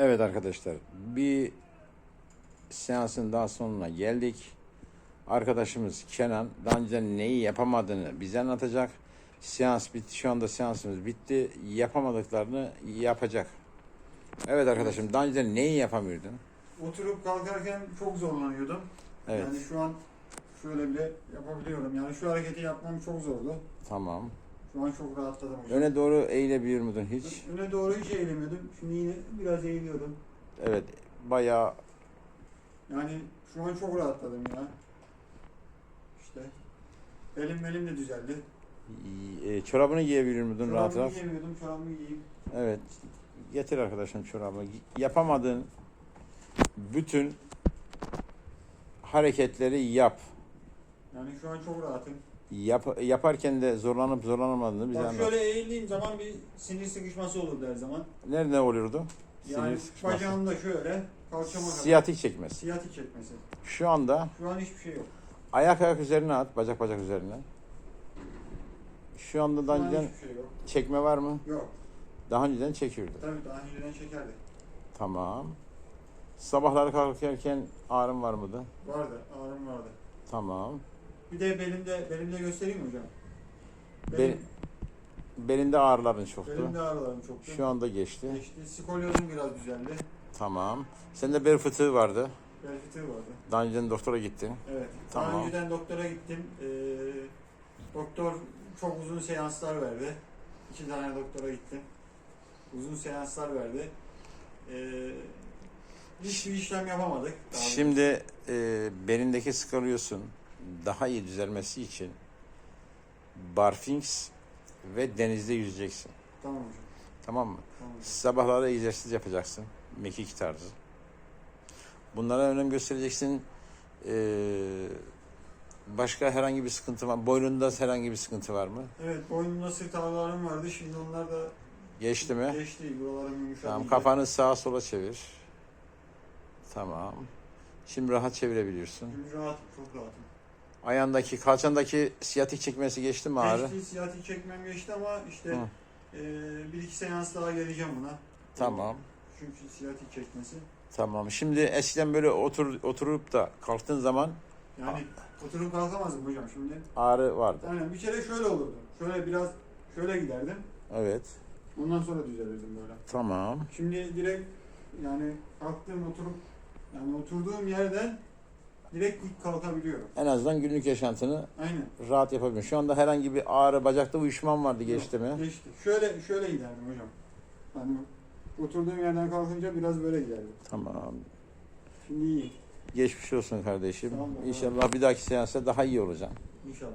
Evet arkadaşlar bir seansın daha sonuna geldik. Arkadaşımız Kenan daha önce neyi yapamadığını bize anlatacak. Seans bitti. Şu anda seansımız bitti. Yapamadıklarını yapacak. Evet arkadaşım daha önce neyi yapamıyordun? Oturup kalkarken çok zorlanıyordum. Evet Yani şu an şöyle bile yapabiliyorum. Yani şu hareketi yapmam çok zordu. tamam. Şu an çok rahatladım hocam. Öne doğru eğilebiliyor muydun hiç? Öne doğru hiç eğilemiyordum. Şimdi yine biraz eğiliyorum. Evet bayağı Yani şu an çok rahatladım ya. İşte. Belim belim de düzeldi. e, çorabını giyebiliyor muydun rahat Çorabımı rahat? giyemiyordum. Çorabımı giyeyim. Evet. Getir arkadaşım çorabını. Yapamadığın bütün hareketleri yap. Yani şu an çok rahatım. Yap, yaparken de zorlanıp zorlanamadığını bize Bak anlat. şöyle eğildiğim zaman bir sinir sıkışması olurdu her zaman. Nerede oluyordu? Yani Sinir sıkışması. bacağımda şöyle kalçama kadar. Siyatik çekmesi. Siyatik çekmesi. Şu anda Şu an hiçbir şey yok. ayak ayak üzerine at, bacak bacak üzerine. Şu anda Şu daha an önceden hiçbir şey yok. çekme var mı? Yok. Daha önceden çekiyordu. Tabii daha önceden çekerdi. Tamam. Sabahları kalkarken ağrım var mıydı? Vardı. Ağrım vardı. Tamam. Bir de belimde, belimde göstereyim mi hocam? Bel- Belinde ağrıların çoktu. belimde ağrılarım çoktu. Şu anda geçti. Geçti. Skolyozum biraz düzeldi. Tamam. Sende bel fıtığı vardı. Bel fıtığı vardı. Daha önceden doktora gittin. Evet. Tamam. Daha önceden doktora gittim. Ee, doktor çok uzun seanslar verdi. İki tane doktora gittim. Uzun seanslar verdi. Ee, hiçbir işlem yapamadık. Şimdi e, belindeki skalyosun daha iyi düzelmesi için barfings ve denizde yüzeceksin. Tamam hocam. Tamam mı? Tamam. Sabahları egzersiz yapacaksın. Mekik tarzı. Bunlara önem göstereceksin. Ee, başka herhangi bir sıkıntı var Boynunda herhangi bir sıkıntı var mı? Evet boynumda sırt ağrılarım vardı. Şimdi onlar da Geçti mi? geçti. Buralarım yumuşadı. Tamam. Kafanı sağa sola çevir. Tamam. Şimdi rahat çevirebiliyorsun. Şimdi rahatım. Çok rahatım. Ayağındaki, kalçandaki siyatik çekmesi geçti mi ağrı? Geçti, siyatik çekmem geçti ama işte Hı. e, bir iki seans daha geleceğim buna. Tamam. Çünkü siyatik çekmesi. Tamam. Şimdi eskiden böyle otur, oturup da kalktığın zaman Yani oturup kalkamazdım hocam şimdi. ağrı vardı. Aynen bir kere şöyle olurdu. Şöyle biraz şöyle giderdim. Evet. Ondan sonra düzelirdim böyle. Tamam. Şimdi direkt yani kalktığım oturup yani oturduğum yerden direkt kalkabiliyorum. En azından günlük yaşantını Aynen. rahat yapabiliyorsun. Şu anda herhangi bir ağrı, bacakta uyuşman vardı geçti Yok, mi? Geçti. Şöyle şöyle giderdim hocam. Hani oturduğum yerden kalkınca biraz böyle giderdim. Tamam. Şimdi iyi. Geçmiş olsun kardeşim. Ol. İnşallah bir dahaki seansta daha iyi olacaksın. İnşallah.